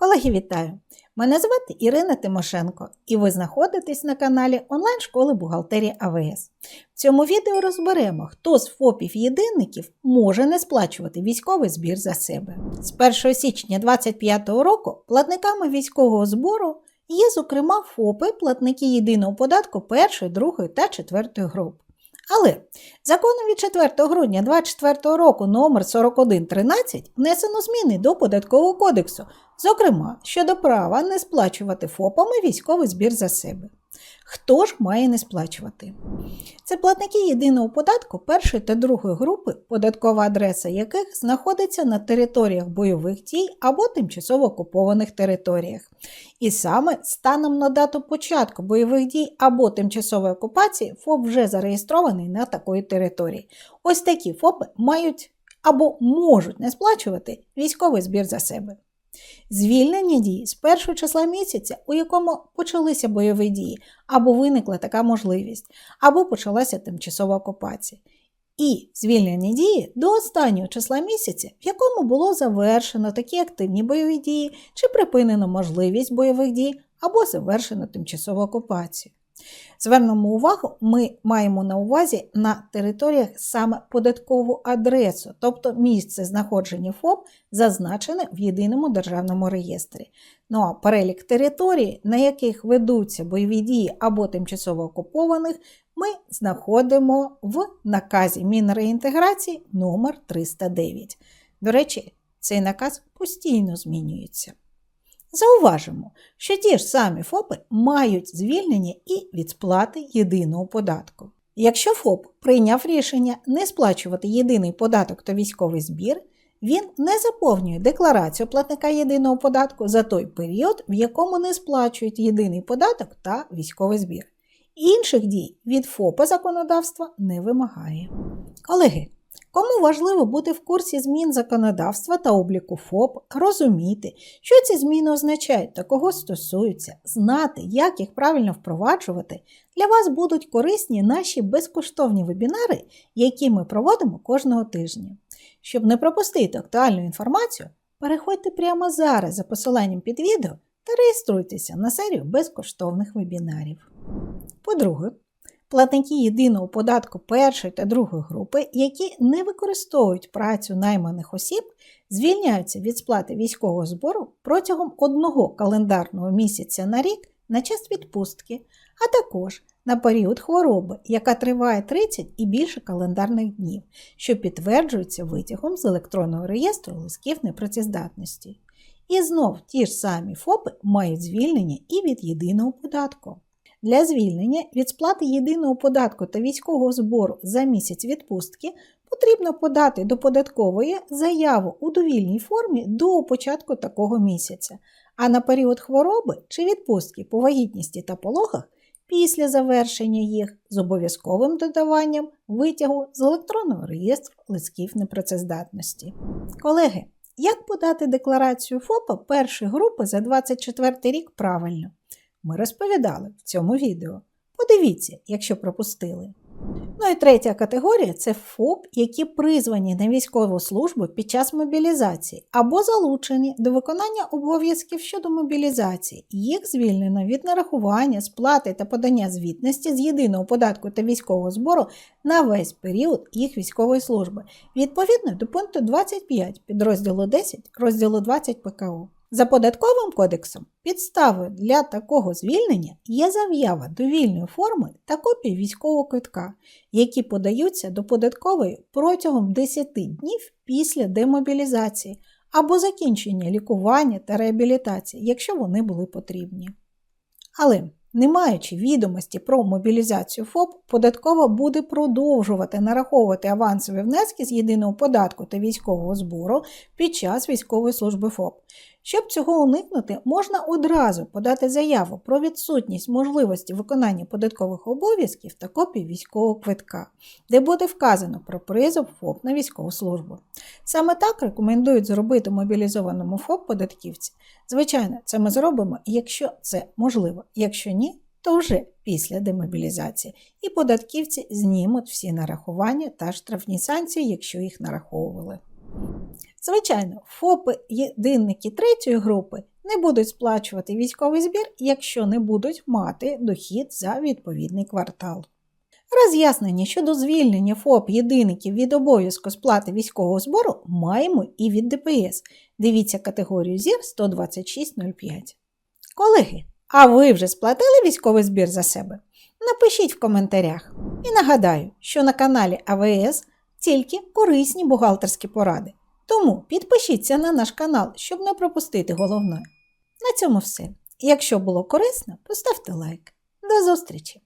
Колеги, вітаю! Мене звати Ірина Тимошенко, і ви знаходитесь на каналі онлайн-школи бухгалтерії АВС. В цьому відео розберемо, хто з ФОПів-єдинників може не сплачувати військовий збір за себе. З 1 січня 2025 року платниками військового збору є, зокрема, ФОПи, платники єдиного податку першої, другої та четвертої груп. Але законом від 4 грудня 2024 року номер 4113 внесено зміни до Податкового кодексу, зокрема щодо права не сплачувати ФОПами військовий збір за себе. Хто ж має не сплачувати? Це платники єдиного податку першої та другої групи, податкова адреса яких знаходиться на територіях бойових дій або тимчасово окупованих територіях. І саме станом на дату початку бойових дій або тимчасової окупації ФОП вже зареєстрований на такої території. Ось такі ФОПи мають або можуть не сплачувати військовий збір за себе. Звільнення дії з першого числа місяця, у якому почалися бойові дії, або виникла така можливість, або почалася тимчасова окупація. І звільнення дії до останнього числа місяця, в якому було завершено такі активні бойові дії, чи припинено можливість бойових дій, або завершено тимчасову окупацію. Звернемо увагу, ми маємо на увазі на територіях саме податкову адресу, тобто місце знаходження ФОП зазначене в єдиному державному реєстрі. Ну а перелік територій, на яких ведуться бойові дії або тимчасово окупованих, ми знаходимо в наказі Мінреінтеграції номер 309. До речі, цей наказ постійно змінюється. Зауважимо, що ті ж самі ФОПи мають звільнення і від сплати єдиного податку. Якщо ФОП прийняв рішення не сплачувати єдиний податок та військовий збір, він не заповнює декларацію платника єдиного податку за той період, в якому не сплачують єдиний податок та військовий збір. Інших дій від ФОПа законодавства не вимагає. Колеги, Кому важливо бути в курсі змін законодавства та обліку ФОП, розуміти, що ці зміни означають та кого стосуються, знати, як їх правильно впроваджувати, для вас будуть корисні наші безкоштовні вебінари, які ми проводимо кожного тижня. Щоб не пропустити актуальну інформацію, переходьте прямо зараз за посиланням під відео та реєструйтеся на серію безкоштовних вебінарів. По-друге, Платники єдиного податку першої та другої групи, які не використовують працю найманих осіб, звільняються від сплати військового збору протягом одного календарного місяця на рік на час відпустки, а також на період хвороби, яка триває 30 і більше календарних днів, що підтверджується витягом з електронного реєстру лисків непрацездатності. І знов ті ж самі ФОПи мають звільнення і від єдиного податку. Для звільнення від сплати єдиного податку та військового збору за місяць відпустки потрібно подати до податкової заяву у довільній формі до початку такого місяця, а на період хвороби чи відпустки по вагітності та пологах після завершення їх з обов'язковим додаванням витягу з електронного реєстру листків непрацездатності. Колеги, як подати декларацію ФОПа першої групи за 24 рік правильно? Ми розповідали в цьому відео. Подивіться, якщо пропустили. Ну і третя категорія це ФОП, які призвані на військову службу під час мобілізації або залучені до виконання обов'язків щодо мобілізації. Їх звільнено від нарахування, сплати та подання звітності з єдиного податку та військового збору на весь період їх військової служби, відповідно до пункту 25 підрозділу 10 розділу 20 ПКО. За податковим кодексом підставою для такого звільнення є заява довільної форми та копії військового квитка, які подаються до податкової протягом 10 днів після демобілізації або закінчення лікування та реабілітації, якщо вони були потрібні. Але не маючи відомості про мобілізацію ФОП, податкова буде продовжувати нараховувати авансові внески з єдиного податку та військового збору під час військової служби ФОП. Щоб цього уникнути, можна одразу подати заяву про відсутність можливості виконання податкових обов'язків та копію військового квитка, де буде вказано про призов ФОП на військову службу. Саме так рекомендують зробити мобілізованому ФОП податківці. Звичайно, це ми зробимо, якщо це можливо. Якщо ні, то вже після демобілізації, і податківці знімуть всі нарахування та штрафні санкції, якщо їх нараховували. Звичайно, ФОПи єдинники третьої групи не будуть сплачувати військовий збір, якщо не будуть мати дохід за відповідний квартал. Роз'яснення щодо звільнення ФОП єдиників від обов'язку сплати військового збору маємо і від ДПС. Дивіться категорію ЗІР 126.05. Колеги, а ви вже сплатили військовий збір за себе? Напишіть в коментарях. І нагадаю, що на каналі АВС тільки корисні бухгалтерські поради. Тому підпишіться на наш канал, щоб не пропустити головне. На цьому все. Якщо було корисно, поставте лайк. До зустрічі!